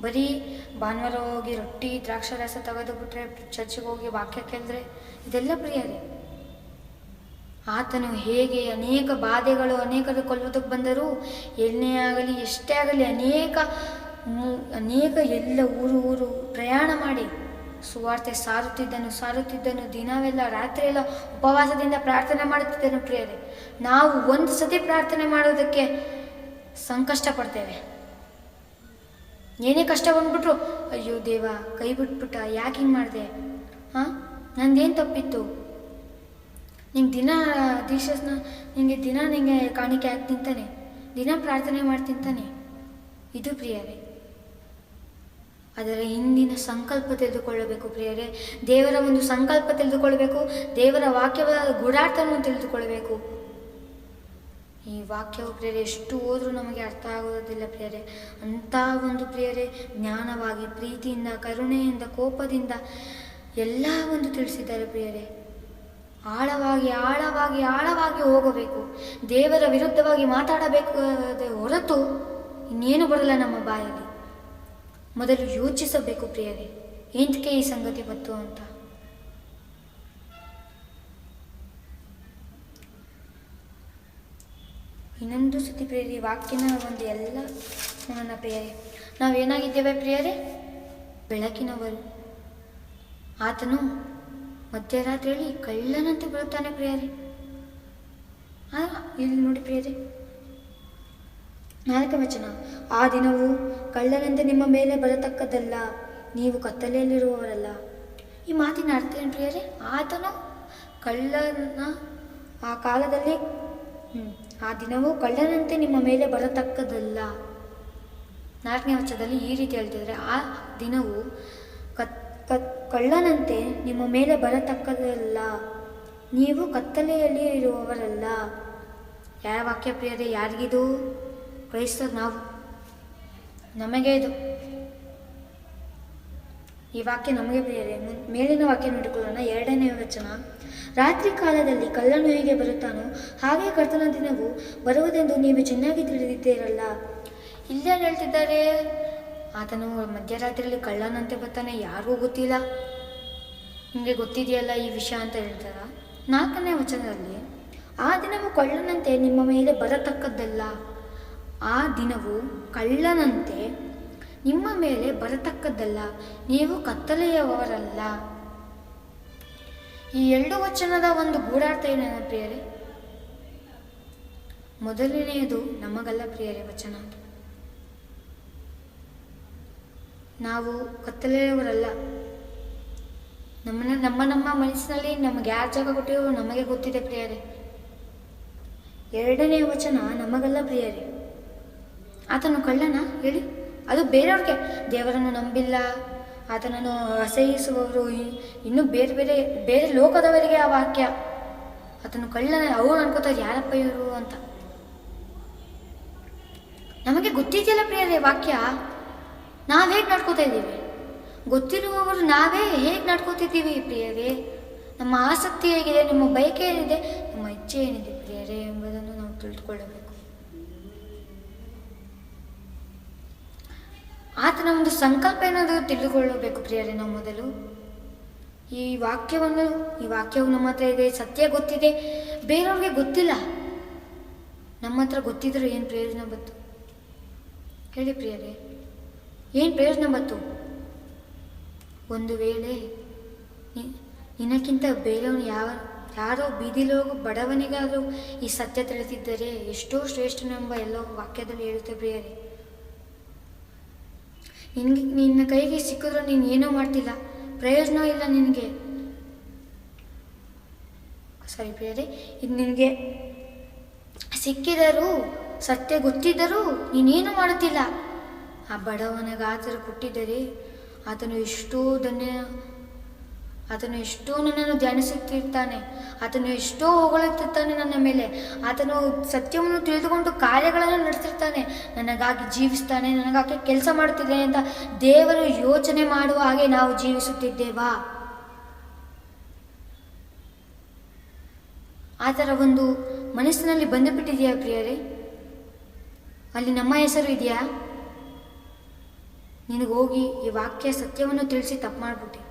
ಬರೀ ಭಾನುವಾರ ಹೋಗಿ ರೊಟ್ಟಿ, ದ್ರಾಕ್ಷಾರಸ ತೆಗೆದುಬಿಟ್ರೆ ಚರ್ಚಿಗೆ ಹೋಗಿ ವಾಕ್ಯ ಕೇಳಿದ್ರೆ ಇದೆಲ್ಲ ಪ್ರಿಯರೇ. ಆತನು ಹೇಗೆ ಅನೇಕ ಬಾಧೆಗಳು ಅನೇಕರು ಕೊಲ್ಲುವುದಕ್ಕೆ ಬಂದರೂ ಎಣ್ಣೆ ಆಗಲಿ, ಎಷ್ಟೇ ಆಗಲಿ ಅನೇಕ ಅನೇಕ ಎಲ್ಲ ಊರು ಊರು ಪ್ರಯಾಣ ಮಾಡಿ ಸುವಾರ್ತೆ ಸಾರುತ್ತಿದ್ದನು ಸಾರುತ್ತಿದ್ದನು. ದಿನವೆಲ್ಲ, ರಾತ್ರಿಯೆಲ್ಲ ಉಪವಾಸದಿಂದ ಪ್ರಾರ್ಥನೆ ಮಾಡುತ್ತಿದ್ದನು ಪ್ರಿಯರೇ. ನಾವು ಒಂದು ಸತಿ ಪ್ರಾರ್ಥನೆ ಮಾಡೋದಕ್ಕೆ ಸಂಕಷ್ಟ ಪಡ್ತೇವೆ ಏನೇ ಕಷ್ಟ ಬಂದ್ಬಿಟ್ರು, ಅಯ್ಯೋ ದೇವ, ಕೈ ಬಿಟ್ಬಿಟ್ಟ, ಯಾಕೆ ಹಿಂಗೆ ಮಾಡಿದೆ? ಹಾಂ? ನಂದೇನು ತಪ್ಪಿತ್ತು? ನಿಂಗೆ ದಿನ ದೀಕ್ಷಸ್ನ, ನಿಂಗೆ ದಿನ ನಿಂಗೆ ಕಾಣಿಕೆ ಹಾಕ್ತೀನಿ ತಾನೆ ದಿನ ಪ್ರಾರ್ಥನೆ ಮಾಡ್ತೀನಿ ತಾನೆ ಇದು ಪ್ರಿಯರೇ ಅದರ ಹಿಂದಿನ ಸಂಕಲ್ಪ ತಿಳಿದುಕೊಳ್ಳಬೇಕು ಪ್ರಿಯರೇ ದೇವರ ಒಂದು ಸಂಕಲ್ಪ ತಿಳಿದುಕೊಳ್ಳಬೇಕು ದೇವರ ವಾಕ್ಯವ ಗೂಢಾರ್ಥವನ್ನು ತಿಳಿದುಕೊಳ್ಳಬೇಕು ಈ ವಾಕ್ಯವು ಪ್ರಿಯರೇ ಎಷ್ಟು ಹೋದರೂ ನಮಗೆ ಅರ್ಥ ಆಗೋದಿಲ್ಲ ಪ್ರಿಯರೇ ಅಂಥ ಒಂದು ಪ್ರಿಯರೇ ಜ್ಞಾನವಾಗಿ, ಪ್ರೀತಿಯಿಂದ, ಕರುಣೆಯಿಂದ, ಕೋಪದಿಂದ ಎಲ್ಲ ಒಂದು ತಿಳಿಸಿದ್ದಾರೆ ಪ್ರಿಯರೇ ಆಳವಾಗಿ ಆಳವಾಗಿ ಆಳವಾಗಿ ಹೋಗಬೇಕು. ದೇವರ ವಿರುದ್ಧವಾಗಿ ಮಾತಾಡಬೇಕು ಹೊರತು ಇನ್ನೇನು ಬರಲ್ಲ ನಮ್ಮ ಬಾಯಲ್ಲಿ. ಮೊದಲು ಯೋಚಿಸಬೇಕು ಪ್ರಿಯರೇ ಏಂತಕ್ಕೆ ಈ ಸಂಗತಿ ಬಂತು ಅಂತ? ಇನ್ನೊಂದು ಸತಿ ಪ್ರಿಯರಿ ವಾಕ್ಯನ ಒಂದು ಎಲ್ಲ ನನ್ನ ಪ್ರಿಯರೇ. ನಾವೇನಾಗಿದ್ದೇವೆ ಪ್ರಿಯರೇ? ಬೆಳಕಿನವರು. ಆತನು ಮಧ್ಯರಾತ್ರಿಯಲ್ಲಿ ಕಳ್ಳನಂತೆ ಬರುತ್ತಾನೆ ಪ್ರಿಯರೇ. ಆ, ಇಲ್ಲಿ ನೋಡಿ ಪ್ರಿಯರಿ. ನಾಲ್ಕ ವಚನ. ಆ ದಿನವು ಕಳ್ಳನಂತೆ ನಿಮ್ಮ ಮೇಲೆ ಬರತಕ್ಕದ್ದಲ್ಲ, ನೀವು ಕತ್ತಲೆಯಲ್ಲಿರುವವರಲ್ಲ. ಈ ಮಾತಿನ ಅರ್ಥ ಏನು ಪ್ರಿಯರೇ? ಆತನು ಕಳ್ಳನ ಆ ಕಾಲದಲ್ಲಿ ಆ ದಿನವು ಕಳ್ಳನಂತೆ ನಿಮ್ಮ ಮೇಲೆ ಬರತಕ್ಕದ್ದಲ್ಲ. ನಾಲ್ಕನೇ ವಚನದಲ್ಲಿ ಈ ರೀತಿ ಹೇಳ್ತಿದ್ದಾರೆ. ಆ ದಿನವು ಕತ್, ಕಳ್ಳನಂತೆ ನಿಮ್ಮ ಮೇಲೆ ಬರತಕ್ಕದಲ್ಲ ನೀವು ಕತ್ತಲೆಯಲ್ಲಿ ಇರುವವರಲ್ಲ. ಯಾರ ವಾಕ್ಯ ಪ್ರಿಯರೇ, ಯಾರಿಗಿದು? ಕ್ರೈಸ್ತ ನಾವು. ನಮಗೆ ಇದು. ಈ ವಾಕ್ಯ ನಮಗೆ ಪ್ರಿಯರೇ ಮೇಲಿನ ವಾಕ್ಯ ನೋಡಿಕೊಳ್ಳೋಣ ಎರಡನೇ ವಚನ. ರಾತ್ರಿ ಕಾಲದಲ್ಲಿ ಕಳ್ಳನು ಹೇಗೆ ಬರುತ್ತಾನೋ, ಹಾಗೆ ಕರ್ತನ ದಿನವು ಬರುವುದೆಂದು ನೀವು ಚೆನ್ನಾಗಿ ತಿಳಿದಿದ್ದೀರಲ್ಲ. ಇಲ್ಲೇನು ಹೇಳ್ತಿದ್ದಾರೆ ಆತನು ಮಧ್ಯರಾತ್ರಿಯಲ್ಲಿ ಕಳ್ಳನಂತೆ ಬರ್ತಾನೆ, ಯಾರಿಗೂ ಗೊತ್ತಿಲ್ಲ. ನಿಮಗೆ ಗೊತ್ತಿದೆಯಲ್ಲ ಈ ವಿಷಯ ಅಂತ ಹೇಳ್ತಾರ? ನಾಲ್ಕನೇ ವಚನದಲ್ಲಿ, ಆ ದಿನವು ಕಳ್ಳನಂತೆ ನಿಮ್ಮ ಮೇಲೆ ಬರತಕ್ಕದ್ದಲ್ಲ. ಆ ದಿನವು ಕಳ್ಳನಂತೆ ನಿಮ್ಮ ಮೇಲೆ ಬರತಕ್ಕದ್ದಲ್ಲ. ನೀವು ಕತ್ತಲೆಯವರಲ್ಲ. ಈ ಎರಡು ವಚನದ ಒಂದು ಗೂಢಾರ್ಥ ಏನೇನು ಪ್ರಿಯರೇ, ಮೊದಲನೆಯದು ನಮಗಲ್ಲ ಪ್ರಿಯರೇ ವಚನ. ನಾವು ಕತ್ತಲೆಯವರಲ್ಲ. ನಮ್ಮನ್ನ, ನಮ್ಮ ನಮ್ಮ ಮನಸ್ಸಿನಲ್ಲಿ ನಮಗೆ ಯಾರು ಜಾಗ ಕೊಟ್ಟಿರೋ ನಮಗೆ ಗೊತ್ತಿದೆ ಪ್ರಿಯರೇ. ಎರಡನೇ ವಚನ ನಮಗಲ್ಲ ಪ್ರಿಯರೇ. ಆತನು ಕಳ್ಳನ? ಹೇಳಿ. ಅದು ಬೇರೆಯವ್ರಿಗೆ. ದೇವರನ್ನು ನಂಬಿಲ್ಲ. ಆತನನ್ನು ಅಸಹಿಸುವವರು ಇನ್ನೂ ಬೇರೆ ಬೇರೆ ಬೇರೆ ಲೋಕದವರಿಗೆ ಆ ವಾಕ್ಯ. ಆತನು ಕಳ್ಳನ, ಅವರು ಅನ್ಕೋತಾರೆ, ಯಾರಪ್ಪ ಇವರು ಅಂತ. ನಮಗೆ ಗೊತ್ತಿದೆಯಲ್ಲ ಪ್ರಿಯರೇ ವಾಕ್ಯ? ನಾವು ಹೇಗೆ ನಡ್ಕೋತಾ ಇದ್ದೀವಿ? ಗೊತ್ತಿರುವವರು ನಾವೇ ಹೇಗೆ ನಡ್ಕೋತಿದ್ದೀವಿ ಪ್ರಿಯರೇ? ನಮ್ಮ ಆಸಕ್ತಿ ಹೇಗಿದೆ, ನಮ್ಮ ಬಯಕೆ ಏನಿದೆ, ನಮ್ಮ ಇಚ್ಛೆ ಏನಿದೆ ಪ್ರಿಯರೇ ಎಂಬುದನ್ನು ನಾವು ತಿಳಿದುಕೊಳ್ಳಬೇಕು. ಆತನ ಒಂದು ಸಂಕಲ್ಪ ಏನಾದರೂ ತಿಳಿದುಕೊಳ್ಳಬೇಕು ಪ್ರಿಯರೇ ನಾವು ಮೊದಲು. ಈ ವಾಕ್ಯವನ್ನು, ಈ ವಾಕ್ಯವು ನಮ್ಮ ಹತ್ರ ಇದೆ, ಸತ್ಯ ಗೊತ್ತಿದೆ, ಬೇರೆಯವ್ರಿಗೆ ಗೊತ್ತಿಲ್ಲ. ನಮ್ಮ ಹತ್ರ ಗೊತ್ತಿದ್ರೂ ಏನು ಪ್ರಯೋಜನ ಬಂತು ಹೇಳಿ ಪ್ರಿಯರೇ. ಏನು ಪ್ರಯೋಜನ ಬಂತು ಒಂದು ವೇಳೆ ನಿನಕ್ಕಿಂತ ಬೇರೆಯವನು ಯಾವ, ಯಾರೋ ಬೀದಿಲೋಗು ಬಡವನಿಗಾದರೂ ಈ ಸತ್ಯ ತಿಳಿದಿದ್ದರೆ ಎಷ್ಟೋ ಶ್ರೇಷ್ಠನೆಂಬ ಎಲ್ಲೋ ವಾಕ್ಯದಲ್ಲಿ ಹೇಳುತ್ತೆ ಪ್ರಿಯರೇ. ನಿನಗೆ, ನಿನ್ನ ಕೈಗೆ ಸಿಕ್ಕಿದ್ರು ನೀನು ಏನೂ ಮಾಡ್ತಿಲ್ಲ. ಪ್ರಯೋಜನ ಇಲ್ಲ ನಿನಗೆ. ಸಾರಿ ಪ್ರಿಯರೇ, ಇದು ನಿನಗೆ ಸಿಕ್ಕಿದರೂ, ಸತ್ಯ ಗೊತ್ತಿದ್ದರೂ ನೀನೇನು ಮಾಡುತ್ತಿಲ್ಲ. ಆ ಬಡವನಿಗಾದರೂ ಕೊಟ್ಟಿದ್ದರೆ ಆತನು ಎಷ್ಟೋ ಧನ್ಯ, ಆತನು ಎಷ್ಟೋ ನನ್ನನ್ನು ಧ್ಯಾನಿಸುತ್ತಿರ್ತಾನೆ. ಆತನು ಎಷ್ಟೋ ಹೊಗಳುತ್ತಿರ್ತಾನೆ ನನ್ನ ಮೇಲೆ. ಆತನು ಸತ್ಯವನ್ನು ತಿಳಿದುಕೊಂಡು ಕಾರ್ಯಗಳನ್ನು ನಡೆಸಿರ್ತಾನೆ. ನನಗಾಗಿ ಜೀವಿಸ್ತಾನೆ, ನನಗಾಗಿ ಕೆಲಸ ಮಾಡುತ್ತಿದ್ದಾನೆ ಅಂತ ದೇವರು ಯೋಚನೆ ಮಾಡುವ ಹಾಗೆ ನಾವು ಜೀವಿಸುತ್ತಿದ್ದೇವಾ? ಆ ಥರ ಒಂದು ಮನಸ್ಸಿನಲ್ಲಿ ಬಂದುಬಿಟ್ಟಿದೆಯಾ ಪ್ರಿಯರೇ? ಅಲ್ಲಿ ನಮ್ಮ ಹೆಸರು ಇದೆಯಾ? ನಿನಗೆ ಹೋಗಿ ಈ ವಾಕ್ಯ ಸತ್ಯವನ್ನು ತಿಳಿಸಿ ತಪ್ಪು ಮಾಡಿಬಿಟ್ಟೆ.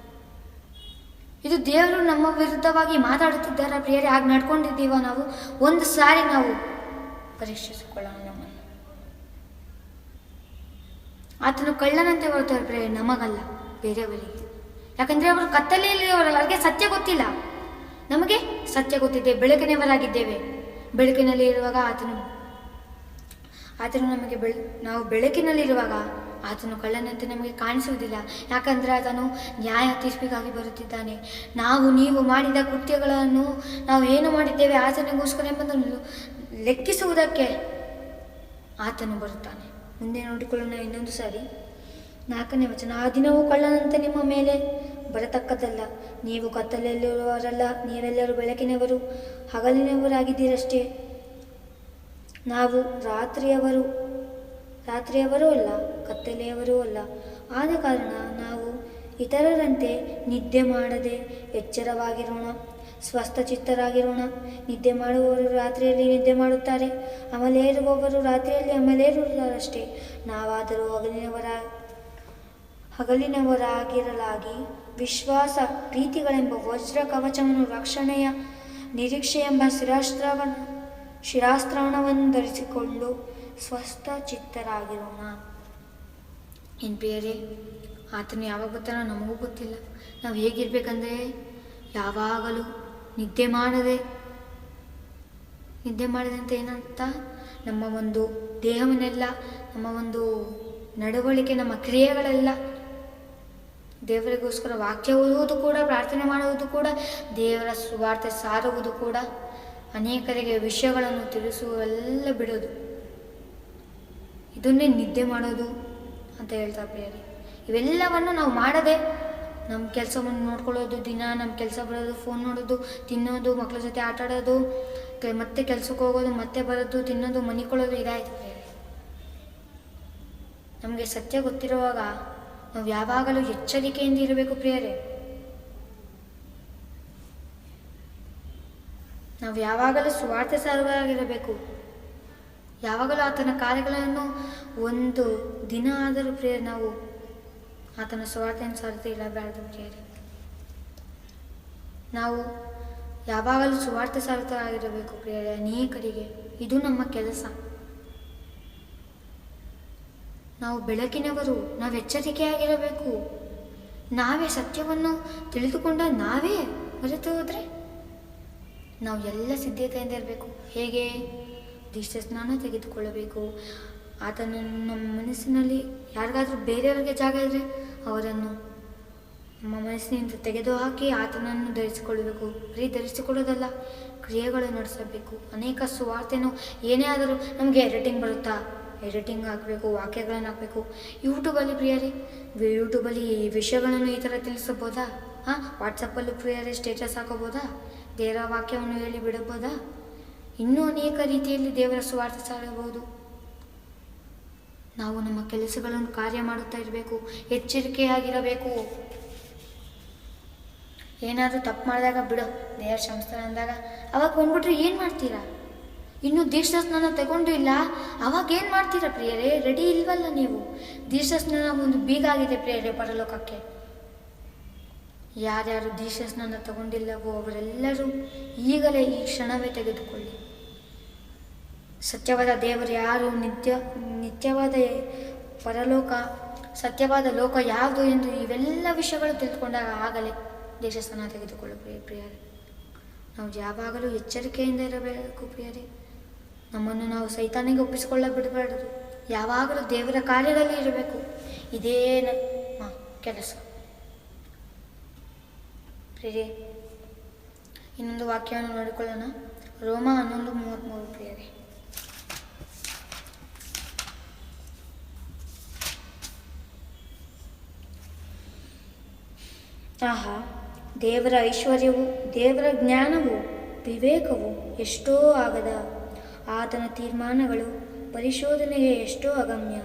ಇದು ದೇವರು ನಮ್ಮ ವಿರುದ್ಧವಾಗಿ ಮಾತಾಡುತ್ತಿದ್ದಾರ ಪ್ರಿಯರೇ? ಹಾಗೆ ನಡ್ಕೊಂಡಿದ್ದೀವ ನಾವು? ಒಂದು ಸಾರಿ ನಾವು ಪರೀಕ್ಷಿಸಿಕೊಳ್ಳೋಣ ನಮ್ಮನ್ನು. ಆತನು ಕಳ್ಳನಂತೆ ಬರ್ತಾರೆ ಪ್ರಿಯರೇ, ನಮಗಲ್ಲ, ಬೇರೆಯವರಿಗೆ. ಯಾಕಂದ್ರೆ ಅವರು ಕತ್ತಲೆಯಲ್ಲಿ ಅವರಿಗೆ ಅವ್ರಿಗೆ ಸತ್ಯ ಗೊತ್ತಿಲ್ಲ. ನಮಗೆ ಸತ್ಯ ಗೊತ್ತಿದೆ, ಬೆಳಕಿನವರಾಗಿದ್ದೇವೆ. ಬೆಳಕಿನಲ್ಲಿ ಇರುವಾಗ ಆತನು ಆತನು ನಮಗೆ ಬೆಳ, ನಾವು ಬೆಳಕಿನಲ್ಲಿರುವಾಗ ಆತನು ಕಳ್ಳನಂತೆ ನಮಗೆ ಕಾಣಿಸುವುದಿಲ್ಲ. ಯಾಕಂದರೆ ಆತನು ನ್ಯಾಯ ತೀರ್ಪಿಗಾಗಿ ಬರುತ್ತಿದ್ದಾನೆ. ನಾವು ನೀವು ಮಾಡಿದ ಕೃತ್ಯಗಳನ್ನು ನಾವು ಏನು ಮಾಡಿದ್ದೇವೆ ಆತನಿಗೋಸ್ಕರ ಎಂಬುದನ್ನು ಲೆಕ್ಕಿಸುವುದಕ್ಕೆ ಆತನು ಬರುತ್ತಾನೆ. ಮುಂದೆ ನೋಡಿಕೊಳ್ಳೋಣ ಇನ್ನೊಂದು ಸಾರಿ. ನಾಲ್ಕನೇ ವಚನ, ಆ ದಿನವೂ ಕಳ್ಳನಂತೆ ನಿಮ್ಮ ಮೇಲೆ ಬರತಕ್ಕದ್ದಲ್ಲ. ನೀವು ಕತ್ತಲೆಯಲ್ಲಿರುವವರಲ್ಲ, ನೀವೆಲ್ಲರೂ ಬೆಳಕಿನವರು, ಹಗಲಿನವರಾಗಿದ್ದೀರಷ್ಟೇ. ನಾವು ರಾತ್ರಿಯವರು ರಾತ್ರಿಯವರೂ ಅಲ್ಲ, ಕತ್ತಲೆಯವರೂ ಅಲ್ಲ. ಆದ ಕಾರಣ ನಾವು ಇತರರಂತೆ ನಿದ್ದೆ ಮಾಡದೆ ಎಚ್ಚರವಾಗಿರೋಣ, ಸ್ವಸ್ಥಚಿತ್ತರಾಗಿರೋಣ. ನಿದ್ದೆ ಮಾಡುವವರು ರಾತ್ರಿಯಲ್ಲಿ ನಿದ್ದೆ ಮಾಡುತ್ತಾರೆ, ಅಮಲೇರುವವರು ರಾತ್ರಿಯಲ್ಲಿ ಅಮಲೇರುತ್ತಾರಷ್ಟೇ ನಾವಾದರೂ ಹಗಲಿನವರ, ಹಗಲಿನವರಾಗಿರಲಾಗಿ ವಿಶ್ವಾಸ, ಪ್ರೀತಿಗಳೆಂಬ ವಜ್ರ ಕವಚವನ್ನು ರಕ್ಷಣೆಯ ನಿರೀಕ್ಷೆ ಎಂಬ ಶಿರಾಸ್ತ್ರವನ್ನು ಶಿರಾಸ್ತ್ರವಣವನ್ನು ಧರಿಸಿಕೊಂಡು ಸ್ವಸ್ಥ ಚಿತ್ತರಾಗಿರೋಣ ಏನು ಬೇರೆ ಆತನು ಯಾವಾಗ ಗೊತ್ತಾನ ನಮಗೂ ಗೊತ್ತಿಲ್ಲ. ನಾವು ಹೇಗಿರ್ಬೇಕಂದ್ರೆ ಯಾವಾಗಲೂ ನಿದ್ದೆ ಮಾಡದೆ, ನಿದ್ದೆ ಮಾಡಿದಂತೆ ಏನಂತ? ನಮ್ಮ ಒಂದು ದೇಹವನ್ನೆಲ್ಲ, ನಮ್ಮ ಒಂದು ನಡವಳಿಕೆ, ನಮ್ಮ ಕ್ರಿಯೆಗಳೆಲ್ಲ ದೇವರಿಗೋಸ್ಕರ ವಾಕ್ಯ ಓದುವುದು ಕೂಡ, ಪ್ರಾರ್ಥನೆ ಮಾಡುವುದು ಕೂಡ, ದೇವರ ಸುವಾರ್ತೆ ಸಾರುವುದು ಕೂಡ, ಅನೇಕರಿಗೆ ವಿಷಯಗಳನ್ನು ತಿಳಿಸುವೆಲ್ಲ ಬಿಡೋದು. ಇದನ್ನೇ ನಿದ್ದೆ ಮಾಡೋದು ಅಂತ ಹೇಳ್ತಾ ಪ್ರಿಯರಿ. ಇವೆಲ್ಲವನ್ನು ನಾವು ಮಾಡದೆ ನಮ್ಮ ಕೆಲಸವನ್ನು ನೋಡ್ಕೊಳ್ಳೋದು, ದಿನ ನಮ್ಮ ಕೆಲಸ ಬರೋದು ಫೋನ್ ನೋಡೋದು, ತಿನ್ನೋದು ಮಕ್ಕಳ ಜೊತೆ ಆಟ ಆಡೋದು ಮತ್ತೆ ಕೆಲಸಕ್ಕೆ ಹೋಗೋದು, ಮತ್ತೆ ಬರೋದು, ತಿನ್ನೋದು, ಮನಿಕೊಳ್ಳೋದು ಇದಾಯ್ತು ಪ್ರಿಯರಿ. ನಮಗೆ ಸತ್ಯ ಗೊತ್ತಿರುವಾಗ ನಾವು ಯಾವಾಗಲೂ ಎಚ್ಚರಿಕೆಯಿಂದ ಇರಬೇಕು ಪ್ರಿಯರೇ. ನಾವು ಯಾವಾಗಲೂ ಸ್ವಾರ್ಥ ಸಾರವಾಗಿರಬೇಕು ಯಾವಾಗಲೂ ಆತನ ಕಾರ್ಯಗಳನ್ನು ಒಂದು ದಿನ ಆದರೂ ಪ್ರಿಯರ್, ನಾವು ಆತನ ಸ್ವಾರ್ಥೆಯನ್ನು ಸಾರ್ಥ ಇರಬಾರದು ಪ್ರಿಯರೇ. ನಾವು ಯಾವಾಗಲೂ ಸ್ವಾರ್ಥ ಸಾರತರಾಗಿರಬೇಕು ಪ್ರಿಯರೇ, ಅನೇಕರಿಗೆ. ಇದು ನಮ್ಮ ಕೆಲಸ. ನಾವು ಬೆಳಕಿನವರು, ನಾವು ಎಚ್ಚರಿಕೆಯಾಗಿರಬೇಕು. ನಾವೇ ಸತ್ಯವನ್ನು ತಿಳಿದುಕೊಂಡ ನಾವೇ ಮರೆತು ಹೋದರೆ ನಾವು ಎಲ್ಲ ಸಿದ್ಧತೆಯಿಂದ ಇರಬೇಕು. ಹೇಗೆ? ದೀಕ್ಷಾ ಸ್ನಾನ ತೆಗೆದುಕೊಳ್ಳಬೇಕು. ಆತನನ್ನು ನಮ್ಮ ಮನಸ್ಸಿನಲ್ಲಿ ಯಾರಿಗಾದರೂ ಬೇರೆಯವರಿಗೆ ಜಾಗ ಇದ್ದರೆ ಅವರನ್ನು ನಮ್ಮ ಮನಸ್ಸಿನಿಂದ ತೆಗೆದುಹಾಕಿ ಆತನನ್ನು ಧರಿಸಿಕೊಳ್ಳಬೇಕು. ಬರೀ ಧರಿಸಿಕೊಳ್ಳೋದಲ್ಲ ಕ್ರಿಯೆಗಳು ನಡೆಸಬೇಕು. ಅನೇಕ ಸುವಾರ್ತೆನೂ ಏನೇ ಆದರೂ ನಮಗೆ ಎಡಿಟಿಂಗ್ ಬರುತ್ತಾ? ಎಡಿಟಿಂಗ್ ಹಾಕಬೇಕು, ವಾಕ್ಯಗಳನ್ನು ಹಾಕಬೇಕು. ಯೂಟ್ಯೂಬಲ್ಲಿ ಪ್ರಿಯರೇ ಯೂಟ್ಯೂಬಲ್ಲಿ ಈ ವಿಷಯಗಳನ್ನು ಈ ಥರ ತಿಳಿಸಬಹುದಾ? ಹಾಂ? ವಾಟ್ಸಪ್ಪಲ್ಲೂ ಪ್ರಿಯರೇ ಸ್ಟೇಟಸ್ ಹಾಕೋಬೋದಾ ದೇವರ ವಾಕ್ಯವನ್ನು ಹೇಳಿ ಬಿಡಬೋದಾ ಇನ್ನೂ ಅನೇಕ ರೀತಿಯಲ್ಲಿ ದೇವರ ಸುವಾರ್ಥ ಸಾರಬಹುದು. ನಾವು ನಮ್ಮ ಕೆಲಸಗಳನ್ನು ಕಾರ್ಯ ಮಾಡುತ್ತಾ ಇರಬೇಕು, ಎಚ್ಚರಿಕೆಯಾಗಿರಬೇಕು. ಏನಾದರೂ ತಪ್ಪು ಮಾಡಿದಾಗ ಬಿಡು, ದೇವರ ಸಂಸ್ಥಾನ ಅಂದಾಗ ಅವಾಗ ಬಂದ್ಬಿಟ್ರೆ ಏನು ಮಾಡ್ತೀರಾ? ಇನ್ನು ದೀಕ್ಷಾ ಸ್ನಾನ ತಗೊಂಡು ಇಲ್ಲ, ಅವಾಗ ಏನು ಮಾಡ್ತೀರಾ ಪ್ರಿಯರೇ? ರೆಡಿ ಇಲ್ವಲ್ಲ ನೀವು? ದೀಕ್ಷಾ ಸ್ನಾನ ಒಂದು ಬೀಗ ಆಗಿದೆ ಪ್ರಿಯರೇ ಪರಲೋಕಕ್ಕೆ. ಯಾರ್ಯಾರು ದೀಕ್ಷಾ ಸ್ನಾನ ತಗೊಂಡಿಲ್ಲವೋ ಅವರೆಲ್ಲರೂ ಈಗಲೇ ಈ ಕ್ಷಣವೇ ತೆಗೆದುಕೊಳ್ಳಿ. ಸತ್ಯವಾದ ದೇವರು ಯಾರು? ನಿತ್ಯ, ನಿತ್ಯವಾದ ಪರಲೋಕ, ಸತ್ಯವಾದ ಲೋಕ ಯಾವುದು ಎಂದು ಇವೆಲ್ಲ ವಿಷಯಗಳು ತಿಳಿದುಕೊಂಡಾಗ ಆಗಲೇ ದೇಶಸ್ಥಾನ ತೆಗೆದುಕೊಳ್ಳಬೇಕು ತೆಗೆದುಕೊಳ್ಳು ಪ್ರಿಯ, ಪ್ರಿಯರೇ. ನಾವು ಯಾವಾಗಲೂ ಎಚ್ಚರಿಕೆಯಿಂದ ಇರಬೇಕು ಪ್ರಿಯರೇ. ನಮ್ಮನ್ನು ನಾವು ಸೈತಾನಿಗೆ ಒಪ್ಪಿಸಿಕೊಳ್ಳ ಬಿಡಬಾರದು ಯಾವಾಗಲೂ ದೇವರ ಕಾರ್ಯದಲ್ಲಿ ಇರಬೇಕು. ಇದೇ ನಮ್ಮ ಕೆಲಸ. ಪ್ರಿಯರೇ, ಇನ್ನೊಂದು ವಾಕ್ಯವನ್ನು ನೋಡಿಕೊಳ್ಳೋಣ. ರೋಮ ಹನ್ನೊಂದು ಮೂವತ್ತ್ಮೂರು ಪ್ರಿಯರೇ. ಆಹಾ, ದೇವರ ಐಶ್ವರ್ಯವು, ದೇವರ ಜ್ಞಾನವು, ವಿವೇಕವು ಎಷ್ಟೋ ಆಗದ. ಆತನ ತೀರ್ಮಾನಗಳು ಪರಿಶೋಧನೆಗೆ ಎಷ್ಟೋ ಅಗಮ್ಯ.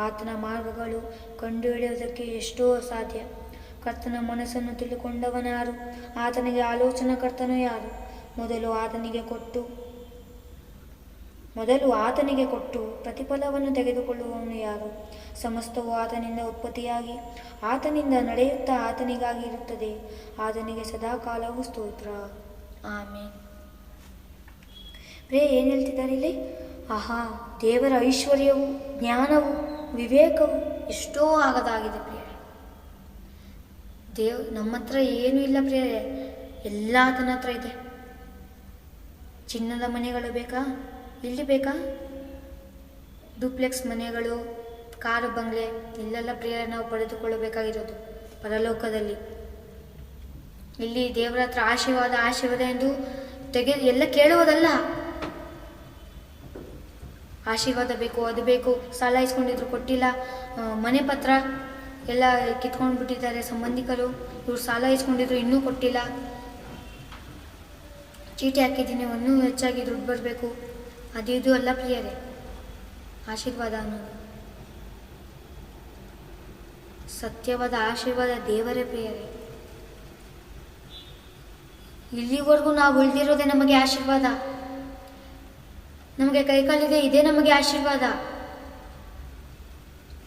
ಆತನ ಮಾರ್ಗಗಳು ಕಂಡುಹಿಡಿಯುವುದಕ್ಕೆ ಎಷ್ಟೋ ಅಸಾಧ್ಯ. ಕರ್ತನ ಮನಸ್ಸನ್ನು ತಿಳಿದುಕೊಂಡವನಾರು ಆತನಿಗೆ ಆಲೋಚನಾ ಕರ್ತನು ಯಾರು? ಮೊದಲು ಆತನಿಗೆ ಕೊಟ್ಟು ಮೊದಲು ಆತನಿಗೆ ಕೊಟ್ಟು ಪ್ರತಿಫಲವನ್ನು ತೆಗೆದುಕೊಳ್ಳುವವನು ಯಾರು? ಸಮಸ್ತವು ಆತನಿಂದ ಉತ್ಪತ್ತಿಯಾಗಿ, ಆತನಿಂದ ನಡೆಯುತ್ತಾ ಆತನಿಗಾಗಿ ಇರುತ್ತದೆ. ಆತನಿಗೆ ಸದಾಕಾಲವೂ ಸ್ತೋತ್ರ. ಆಮೇಲೆ ಪ್ರೇ ಏನು ಹೇಳ್ತಿದ್ದಾರೆ ಇಲ್ಲಿ? ಆಹಾ, ದೇವರ ಐಶ್ವರ್ಯವು, ಜ್ಞಾನವು, ವಿವೇಕವು ಎಷ್ಟೋ ಆಗದಾಗಿದೆ ಪ್ರಿಯರೇ ದೇವ್ ನಮ್ಮ ಹತ್ರ ಏನೂ ಇಲ್ಲ ಪ್ರಿಯರೇ ಎಲ್ಲ ಆತನ ಹತ್ರ ಇದೆ. ಚಿನ್ನದ ಮನೆಗಳು ಬೇಕಾ? ಇಲ್ಲಿ ಬೇಕಾ? ಡೂಪ್ಲೆಕ್ಸ್ ಮನೆಗಳು, ಕಾರು ಬಂಗ್ಲೆ, ಇಲ್ಲೆಲ್ಲ ಪ್ರಿಯ ನಾವು ಪಡೆದುಕೊಳ್ಳಬೇಕಾಗಿರೋದು ಪರಲೋಕದಲ್ಲಿ. ಇಲ್ಲಿ ದೇವರ ಹತ್ರ ಆಶೀರ್ವಾದ ಆಶೀರ್ವಾದ ಎಂದು ತೆಗೆದು ಎಲ್ಲ ಕೇಳುವುದಲ್ಲ. ಆಶೀರ್ವಾದ ಬೇಕು, ಅದು ಬೇಕು, ಸಾಲ ಇಸ್ಕೊಂಡಿದ್ರು ಕೊಟ್ಟಿಲ್ಲ. ಮನೆ ಪತ್ರ ಎಲ್ಲ ಕಿತ್ಕೊಂಡು ಬಿಟ್ಟಿದ್ದಾರೆ ಸಂಬಂಧಿಕರು. ಇವ್ರು ಸಾಲ ಇಸ್ಕೊಂಡಿದ್ರು ಇನ್ನೂ ಕೊಟ್ಟಿಲ್ಲ. ಚೀಟಿ ಹಾಕಿದ್ದೀನಿ, ಇನ್ನೂ ಹೆಚ್ಚಾಗಿ ದುಡ್ಡು ಬರಬೇಕು. ಅದು ಇದು ಅಲ್ಲ ಪ್ರಿಯರೇ. ಆಶೀರ್ವಾದ ಅನ್ನೋದು. ಸತ್ಯವಾದ ಆಶೀರ್ವಾದ ದೇವರೇ ಪ್ರಿಯರೇ. ಇಲ್ಲಿವರೆಗೂ ನಾವು ಉಳಿದಿರೋದೇ ನಮಗೆ ಆಶೀರ್ವಾದ. ನಮಗೆ ಕೈಕಾಲಿದೆ ಇದೇ ನಮಗೆ ಆಶೀರ್ವಾದ.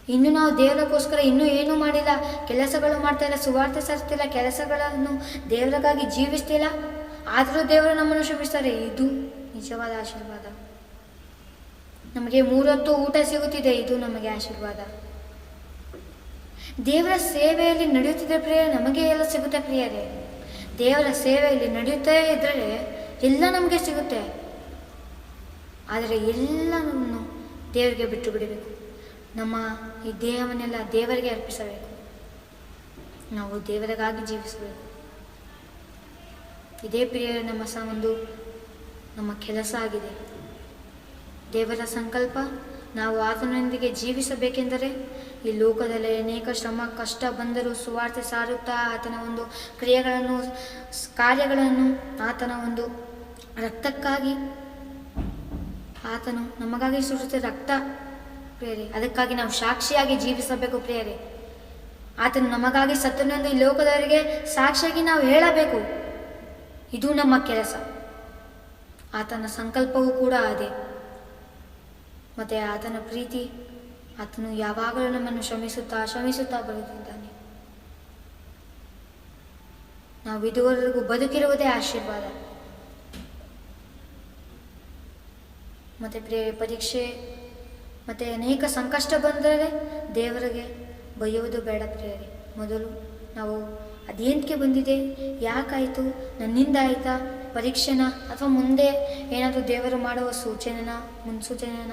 ಇನ್ನು ನಾವು ದೇವರಕ್ಕೋಸ್ಕರ ಇನ್ನೂ ಏನೂ ಮಾಡಿಲ್ಲ. ಕೆಲಸಗಳು ಮಾಡ್ತಾ ಇಲ್ಲ, ಸುವಾರ್ತೆ ಸಾರಿಸ್ತಿಲ್ಲ ಕೆಲಸಗಳನ್ನು ದೇವರಿಗಾಗಿ ಜೀವಿಸ್ತಿಲ್ಲ ಆದರೂ ದೇವರು ನಮ್ಮನ್ನು ಶುಭಿಸ್ತಾರೆ. ಇದು ನಿಜವಾದ ಆಶೀರ್ವಾದ. ನಮಗೆ ಮೂರೊತ್ತು ಊಟ ಸಿಗುತ್ತಿದೆ, ಇದು ನಮಗೆ ಆಶೀರ್ವಾದ. ದೇವರ ಸೇವೆಯಲ್ಲಿ ನಡೆಯುತ್ತಿದ್ದ ಪ್ರಿಯ ನಮಗೆ ಎಲ್ಲ ಸಿಗುತ್ತೆ ಪ್ರಿಯರೇ. ದೇವರ ಸೇವೆಯಲ್ಲಿ ನಡೆಯುತ್ತೇ ಇದ್ದರೆ ಎಲ್ಲ ನಮಗೆ ಸಿಗುತ್ತೆ. ಆದರೆ ಎಲ್ಲವನ್ನು ದೇವರಿಗೆ ಬಿಟ್ಟು ಬಿಡಬೇಕು ನಮ್ಮ ಈ ದೇಹವನ್ನೆಲ್ಲ ದೇವರಿಗೆ ಅರ್ಪಿಸಬೇಕು. ನಾವು ದೇವರಿಗಾಗಿ ಜೀವಿಸಬೇಕು. ಇದೇ ಪ್ರಿಯ ನಮ್ಮ ಸಹ ಒಂದು ನಮ್ಮ ಕೆಲಸ ಆಗಿದೆ. ದೇವರ ಸಂಕಲ್ಪ, ನಾವು ಆತನೊಂದಿಗೆ ಜೀವಿಸಬೇಕೆಂದರೆ ಈ ಲೋಕದಲ್ಲಿ ಅನೇಕ ಶ್ರಮ, ಕಷ್ಟ ಬಂದರೂ ಸುವಾರ್ತೆ ಸಾರುತ್ತಾ ಆತನ ಒಂದು ಕ್ರಿಯೆಗಳನ್ನು, ಕಾರ್ಯಗಳನ್ನು ಆತನ ಒಂದು ರಕ್ತಕ್ಕಾಗಿ, ಆತನು ನಮಗಾಗಿ ಸುರಿಸಿದ ರಕ್ತ ಪ್ರಿಯರಿ, ಅದಕ್ಕಾಗಿ ನಾವು ಸಾಕ್ಷಿಯಾಗಿ ಜೀವಿಸಬೇಕು ಪ್ರಿಯರಿ. ಆತನು ನಮಗಾಗಿ ಸತ್ತನೊಂದು ಈ ಲೋಕದವರಿಗೆ ಸಾಕ್ಷಿಯಾಗಿ ನಾವು ಹೇಳಬೇಕು. ಇದು ನಮ್ಮ ಕೆಲಸ. ಆತನ ಸಂಕಲ್ಪವೂ ಕೂಡ ಅದೇ. ಮತ್ತು ಆತನ ಪ್ರೀತಿ ಆತನು ಯಾವಾಗಲೂ ನಮ್ಮನ್ನು ಶ್ರಮಿಸುತ್ತಾ ಶ್ರಮಿಸುತ್ತಾ ಬರುತ್ತಿದ್ದಾನೆ. ನಾವು ಇದುವರೆಗೂ ಬದುಕಿರುವುದೇ ಆಶೀರ್ವಾದ. ಮತ್ತೆ ಪ್ರಿಯ, ಪರೀಕ್ಷೆ, ಮತ್ತು ಅನೇಕ ಸಂಕಷ್ಟ ಬಂದರೆ ದೇವರಿಗೆ ಬಯ್ಯುವುದು ಬೇಡ ಪ್ರಿಯರೇ. ಮೊದಲು ನಾವು ಅದೇನಕ್ಕೆ ಬಂದಿದೆ? ಯಾಕಾಯಿತು? ನನ್ನಿಂದ ಆಯಿತಾ? ಪರೀಕ್ಷೆನ ಅಥವಾ ಮುಂದೆ ಏನಾದರೂ ದೇವರು ಮಾಡುವ ಸೂಚನೆನ, ಮುನ್ಸೂಚನೆನ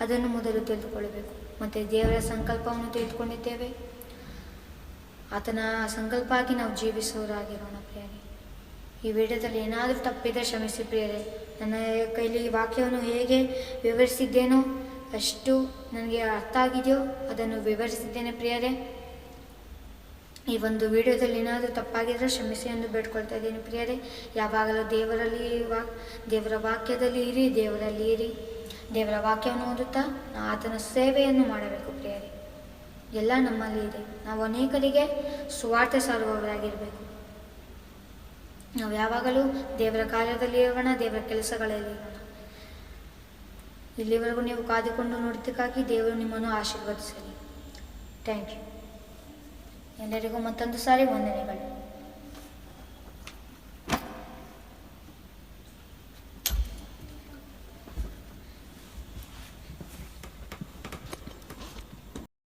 ಅದನ್ನು ಮೊದಲು ತಿಳಿದುಕೊಳ್ಳಬೇಕು. ಮತ್ತು ದೇವರ ಸಂಕಲ್ಪವನ್ನು ತಿಳಿದುಕೊಂಡಿದ್ದೇವೆ. ಆತನ ಸಂಕಲ್ಪ ಆಗಿ ನಾವು ಜೀವಿಸುವುದಾಗಿರೋಣ ಪ್ರಿಯರೇ. ಈ ವಿಡಿಯೋದಲ್ಲಿ ಏನಾದರೂ ತಪ್ಪಿದ್ರೆ ಕ್ಷಮಿಸಿ ಪ್ರಿಯರೇ. ನನ್ನ ಕೈಲಿ ಈ ವಾಕ್ಯವನ್ನು ಹೇಗೆ ವಿವರಿಸಿದ್ದೇನೋ ಅಷ್ಟು ನನಗೆ ಅರ್ಥ ಆಗಿದೆಯೋ ಅದನ್ನು ವಿವರಿಸಿದ್ದೇನೆ ಪ್ರಿಯರೇ. ಈ ಒಂದು ವಿಡಿಯೋದಲ್ಲಿ ಏನಾದರೂ ತಪ್ಪಾಗಿದ್ರೆ ಕ್ಷಮಿಸಿ ಎಂದು ಬೇಡ್ಕೊಳ್ತಾ ಇದ್ದೀನಿ ಪ್ರಿಯರೇ. ಯಾವಾಗಲೂ ದೇವರಲ್ಲಿ ವಾ, ದೇವರ ವಾಕ್ಯದಲ್ಲಿ ಇರಿ, ದೇವರಲ್ಲಿ ಇರಿ. ದೇವರ ವಾಕ್ಯವನ್ನು ಓದುತ್ತಾ ನಾವು ಆತನ ಸೇವೆಯನ್ನು ಮಾಡಬೇಕು ಪ್ರಿಯರೇ. ಎಲ್ಲ ನಮ್ಮಲ್ಲಿ ಇದೆ. ನಾವು ಅನೇಕರಿಗೆ ಸುವಾರ್ತೆ ಸಾರುವವರಾಗಿರಬೇಕು. ನಾವು ಯಾವಾಗಲೂ ದೇವರ ಕಾರ್ಯದಲ್ಲಿ ಇರೋಣ, ದೇವರ ಕೆಲಸಗಳಲ್ಲಿ ಇರೋಣ. ಇಲ್ಲಿವರೆಗೂ ನೀವು ಕಾದುಕೊಂಡು ನೋಡಿದ್ದಕ್ಕಾಗಿ ದೇವರು ನಿಮ್ಮನ್ನು ಆಶೀರ್ವದಿಸಲಿ. Thank you. ಎಲ್ಲರಿಗೂ ಮತ್ತೊಂದು ಸಾರಿ ವಂದನೆಗಳು.